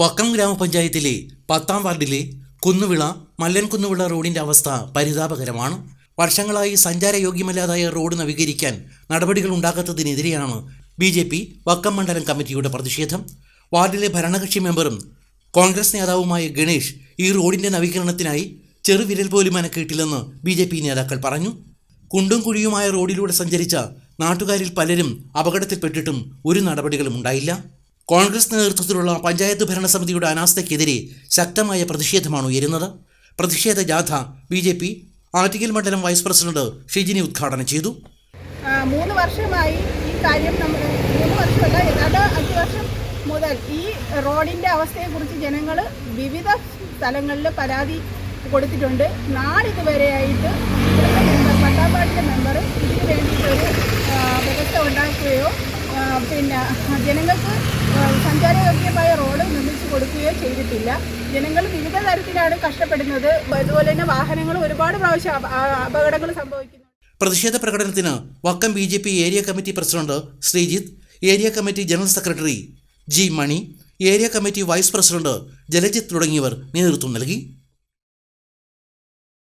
വക്കം ഗ്രാമപഞ്ചായത്തിലെ പത്താം വാർഡിലെ കുന്നുവിള മല്ലൻ കുന്നുവിള റോഡിന്റെ അവസ്ഥ പരിതാപകരമാണ്. വർഷങ്ങളായി സഞ്ചാരയോഗ്യമല്ലാതായ റോഡ് നവീകരിക്കാൻ നടപടികൾ ഉണ്ടാകാത്തതിനെതിരെയാണ് ബി ജെ പി വക്കം മണ്ഡലം കമ്മിറ്റിയുടെ പ്രതിഷേധം. വാർഡിലെ ഭരണകക്ഷി മെമ്പറും കോൺഗ്രസ് നേതാവുമായ ഗണേഷ് ഈ റോഡിന്റെ നവീകരണത്തിനായി ചെറുവിരൽ പോലും അനക്കിയിട്ടില്ലെന്ന് ബി ജെ പി നേതാക്കൾ പറഞ്ഞു. കുണ്ടും കുഴിയുമായ റോഡിലൂടെ സഞ്ചരിച്ച നാട്ടുകാരിൽ പലരും അപകടത്തിൽപ്പെട്ടിട്ടും ഒരു നടപടികളും ഉണ്ടായില്ല. കോൺഗ്രസ് നേതൃത്വത്തിലുള്ള പഞ്ചായത്ത് ഭരണസമിതിയുടെ അനാസ്ഥയ്ക്കെതിരെ ശക്തമായ പ്രതിഷേധമാണ് ഉയരുന്നത്. പ്രതിഷേധ ജാഥ ബി ജെ പി ആറ്റിക്കൽ മണ്ഡലം വൈസ് പ്രസിഡന്റ് ഷിജിനി ഉദ്ഘാടനം ചെയ്തു. മൂന്ന് വർഷമായി ഈ കാര്യം നമ്മൾ മൂന്ന് വർഷമല്ല ഏതാണ്ട് അഞ്ച് വർഷം മുതൽ ഈ റോഡിന്റെ അവസ്ഥയെക്കുറിച്ച് ജനങ്ങൾ വിവിധ സ്ഥലങ്ങളിൽ പരാതി കൊടുത്തിട്ടുണ്ട്. നാളിതുവരെയായിട്ട് മെമ്പർ പട്ടാമ്പാടിന്റെ മെമ്പർ ഇതിന് വേണ്ടിയിട്ടൊരു വ്യവസ്ഥ ഉണ്ടാക്കുകയോ പിന്നെ ജനങ്ങൾക്ക് സഞ്ചാരയോഗ്യമായ റോഡ് നിർമ്മിച്ചു കൊടുക്കുകയോ ചെയ്തിട്ടില്ല. ജനങ്ങൾ വിവിധ തരത്തിലാണ് കഷ്ടപ്പെടുന്നത്. അതുപോലെ തന്നെ വാഹനങ്ങൾ ഒരുപാട് പ്രാവശ്യം അപകടങ്ങൾ സംഭവിക്കുന്നു. പ്രതിഷേധ പ്രകടനത്തിന് Vakkam B J P area committee president Sreejith area committee general secretary G Mani area committee vice president Jalajith തുടങ്ങിയവർ നേതൃത്വം നൽകി.